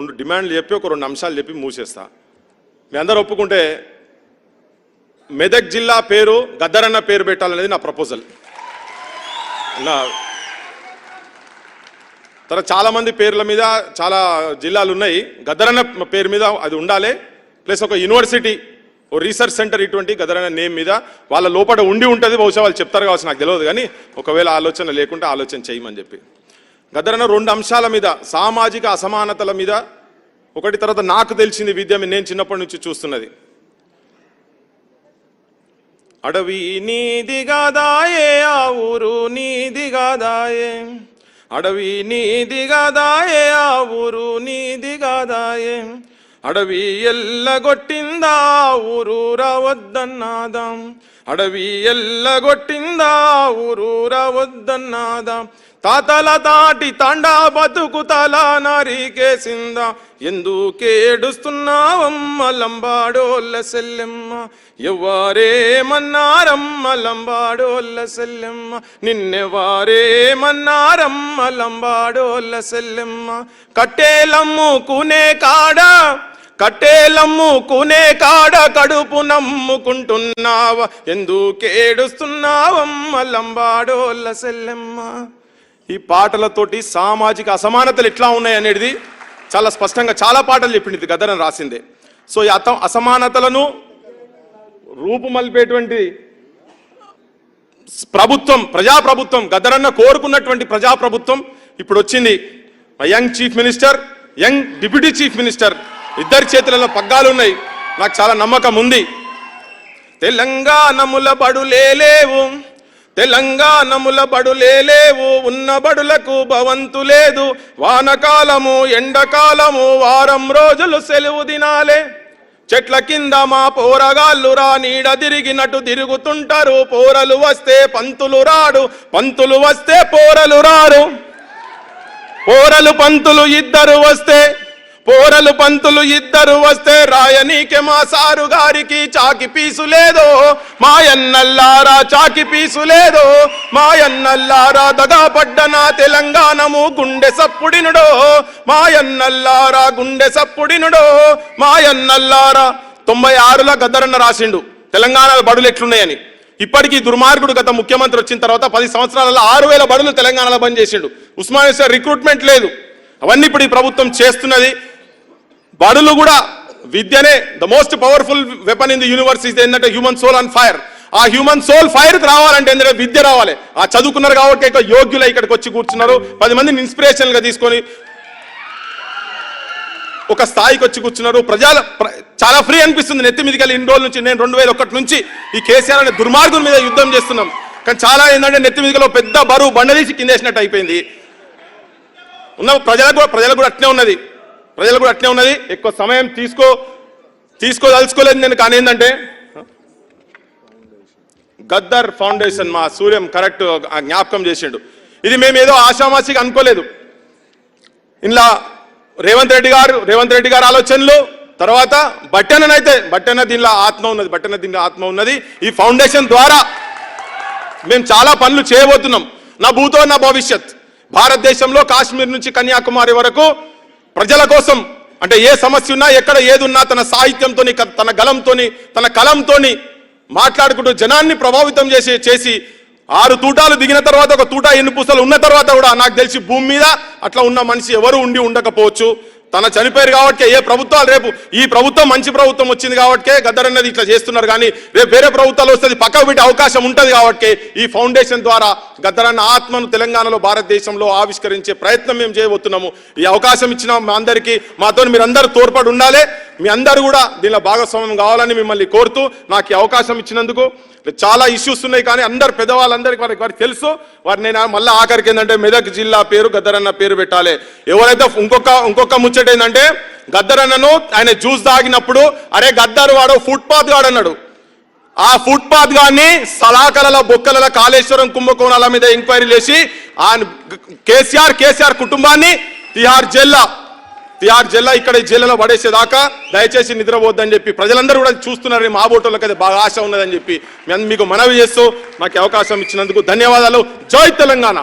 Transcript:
రెండు డిమాండ్లు చెప్పి ఒక రెండు అంశాలు చెప్పి మూసేస్తా. మీ అందరూ ఒప్పుకుంటే మెదక్ జిల్లా పేరు గద్దరన్న పేరు పెట్టాలనేది నా ప్రపోజల్. నా తర్వాత చాలామంది పేర్ల మీద చాలా జిల్లాలు ఉన్నాయి. గద్దరన్న పేరు మీద అది ఉండాలి. ప్లస్ ఒక యూనివర్సిటీ ఓ రీసెర్చ్ సెంటర్ ఇటువంటి గద్దరన్న నేమ్ మీద వాళ్ళ లోపల ఉండి ఉంటుంది. బహుశా వాళ్ళు చెప్తారు కావచ్చు నాకు తెలియదు. కానీ ఒకవేళ ఆలోచన లేకుంటే ఆలోచన చేయమని చెప్పి. గద్దరన్న రెండు అంశాల మీద సామాజిక అసమానతల మీద ఒకటి తర్వాత నాకు తెలిసింది విద్య మీద నేను చిన్నప్పటి నుంచి చూస్తున్నది. అడవి నీది గదాయే ఆ ఊరు నీది గదాయే. అడవి నీది గదాయే ఆ ఊరు నీది గదాయే. అడవి ఎల్లగొట్టిందా ఊరూరా వద్దన్నాదాం. అడవి ఎల్లగొట్టిందా ఊరూరా వద్దన్నాదాం. తాతల తాటి తాండా బతుకు తల నరికేసిందా. ఎందుకేడుస్తున్నావమ్మ లంబాడోళ్ళ సెల్లెమ్మ. ఎవ్వారేమన్నారమ్మ లంబాడోళ్ళ సెల్లెమ్మ. నిన్నెవారేమన్నారమ్మ లంబాడోళ్ళ సెల్లెమ్మ. కట్టేలమ్ముకునే కాడ కట్టేలమ్ముకునే కాడ కడుపు నమ్ముకుంటున్నావా? ఎందుకేడుస్తున్నావమ్మ లంబాడోళ్ళ సెల్లెమ్మ? ఈ పాటలతోటి సామాజిక అసమానతలు ఎట్లా ఉన్నాయి అనేది చాలా స్పష్టంగా చాలా పాటలు చెప్పింది ఇది రాసిందే. సో ఈ అత అసమానతలను రూపుమల్పేటువంటి ప్రభుత్వం ప్రజాప్రభుత్వం గదరన్న కోరుకున్నటువంటి ప్రజాప్రభుత్వం ఇప్పుడు వచ్చింది. Young chief minister young deputy chief minister ఇద్దరి చేతులలో పగ్గాలు ఉన్నాయి. నాకు చాలా నమ్మకం ఉంది. తెలంగాణముల బడులేలేవు. తెలంగాణముల బడులేలేవు. ఉన్న బడులకు భవంతు లేదు. వానకాలము ఎండకాలము వారం రోజులు సెలవు దినాలే. చెట్ల కింద మా పోరగాళ్ళు రా నీడ తిరిగినట్టు తిరుగుతుంటారు. పోరలు వస్తే పంతులు రాడు. పంతులు వస్తే పోరలు రారు. పోరలు పంతులు ఇద్దరు వస్తే పోరలు పంతులు ఇద్దరు వస్తే రాయనీకే మా సారు గారికి చాకి పీసు లేదో మాయన్నల్లారా చాకి పీసు లేదో మాయన్నల్లారా దగాపడ్డ నా తెలంగాణము గుండె సప్పుడినుడో మాయన్నల్లారా గుండె సప్పుడినుడో మాయన్నల్లారా తొంభై ఆరులో గద్దరన్న రాసిండు తెలంగాణలో బడులు ఎట్లున్నాయని. ఇప్పటికీ దుర్మార్గుడు గత ముఖ్యమంత్రి వచ్చిన తర్వాత పది సంవత్సరాలలో ఆరు వేల బడులు తెలంగాణలో బంద్ చేసిండు. ఉస్మానియా రిక్రూట్మెంట్ లేదు. అవన్నీ ఇప్పుడు ఈ ప్రభుత్వం చేస్తున్నది. బడులు కూడా విద్యనే the most powerful weapon in the universe is ఏంటంటే హ్యూమన్ సోల్ అండ్ ఫైర్ ఆ హ్యూమన్ సోల్ ఫైర్కి రావాలంటే ఏంటంటే విద్య రావాలి. ఆ చదువుకున్నారు కాబట్టి ఇక యోగ్యులు ఇక్కడికి వచ్చి కూర్చున్నారు. పది మందిని ఇన్స్పిరేషన్గా తీసుకొని ఒక స్థాయికి వచ్చి కూర్చున్నారు. ప్రజల ప్ర- చాలా ఫ్రీ అనిపిస్తుంది. నెత్తి మీదకి వెళ్ళి ఇన్ని రోజుల నుంచి నేను రెండు వేల ఒకటి నుంచి ఈ కేసీఆర్ అనే దుర్మార్గుల మీద యుద్ధం చేస్తున్నాం. కానీ చాలా ఏంటంటే నెత్తి మీదకి పెద్ద బరువు బండదీసి కిందేసినట్టు అయిపోయింది. ఉన్న ప్రజలకు కూడా ప్రజలకు కూడా అట్నే ఉన్నది. ప్రజలకు కూడా అట్నే ఉన్నది. ఎక్కువ సమయం తీసుకో తీసుకోదలుచుకోలేదు నేను. కానీ ఏంటంటే గద్దర్ ఫౌండేషన్ మా సూర్యం కరెక్ట్ జ్ఞాపకం చేసిండు. ఇది మేము ఏదో ఆశామాసిగా అనుకోలేదు. ఇలా రేవంత్ రెడ్డి గారు రేవంత్ రెడ్డి గారు ఆలోచనలు తర్వాత బట్టెననైతే బట్టెన దీనిలో ఆత్మ ఉన్నది. బట్టెన దీనిలో ఆత్మ ఉన్నది. ఈ ఫౌండేషన్ ద్వారా మేము చాలా పనులు చేయబోతున్నాం. నా భూతో నా భవిష్యత్. భారతదేశంలో కాశ్మీర్ నుంచి కన్యాకుమారి వరకు ప్రజల కోసం అంటే ఏ సమస్య ఉన్నా ఎక్కడ ఏది ఉన్నా తన సాహిత్యంతోని తన గలంతోని తన కలంతోని మాట్లాడుకుంటూ జనాన్ని ప్రభావితం చేసి చేసి ఆరు తూటాలు దిగిన తర్వాత ఒక తూట ఎన్ని పూసలు ఉన్న తర్వాత కూడా నాకు తెలిసి భూమి మీద అట్లా ఉన్న మనిషి ఎవరు ఉండి ఉండకపోవచ్చు. తన చనిపోయారు కాబట్టి ఏ ప్రభుత్వాలు రేపు ఈ ప్రభుత్వం మంచి ప్రభుత్వం వచ్చింది కాబట్టి గద్దరన్నది ఇట్లా చేస్తున్నారు కానీ రేపు వేరే ప్రభుత్వాలు వస్తుంది పక్కకు పెట్టే అవకాశం ఉంటుంది కాబట్టి ఈ ఫౌండేషన్ ద్వారా గద్దరన్న ఆత్మను తెలంగాణలో భారతదేశంలో ఆవిష్కరించే ప్రయత్నం మేము చేయబోతున్నాము. ఈ అవకాశం ఇచ్చిన మా అందరికీ మాతో మీరందరూ తోడ్పడి ఉండాలి. మీ అందరూ కూడా దీనిలో భాగస్వామ్యం కావాలని మిమ్మల్ని కోరుతూ నాకు అవకాశం ఇచ్చినందుకు. చాలా ఇష్యూస్ ఉన్నాయి కానీ అందరు పెద్దవాళ్ళందరికీ వారికి వారికి తెలుసు. వారు నేను మళ్ళీ ఆఖరికి ఏంటంటే మెదక్ జిల్లా పేరు గద్దరన్న పేరు పెట్టాలి. ఎవరైతే ఇంకొక ఇంకొక ముచ్చట ఏంటంటే గద్దరన్నను ఆయన జ్యూస్ తాగినప్పుడు అరే గద్దరు వాడు ఫుట్పాత్ గాడు అన్నాడు. ఆ ఫుట్పాత్ గాని సలాకలల బొక్కల కాళేశ్వరం కుంభకోణాల మీద ఎంక్వైరీ చేసి ఆయన కేసీఆర్ కేసీఆర్ కుటుంబాన్ని తిహార్ జైల్లో తిహార్ జిల్లా ఇక్కడ ఈ జిల్లాలో పడేసేదాకా దయచేసి నిద్రపోద్దని చెప్పి ప్రజలందరూ కూడా చూస్తున్నారని మా ఓటర్లకు అయితే బాగా ఆశ ఉన్నదని చెప్పి మేము మీకు మనవి చేస్తూ నాకు అవకాశం ఇచ్చినందుకు ధన్యవాదాలు. జై తెలంగాణ.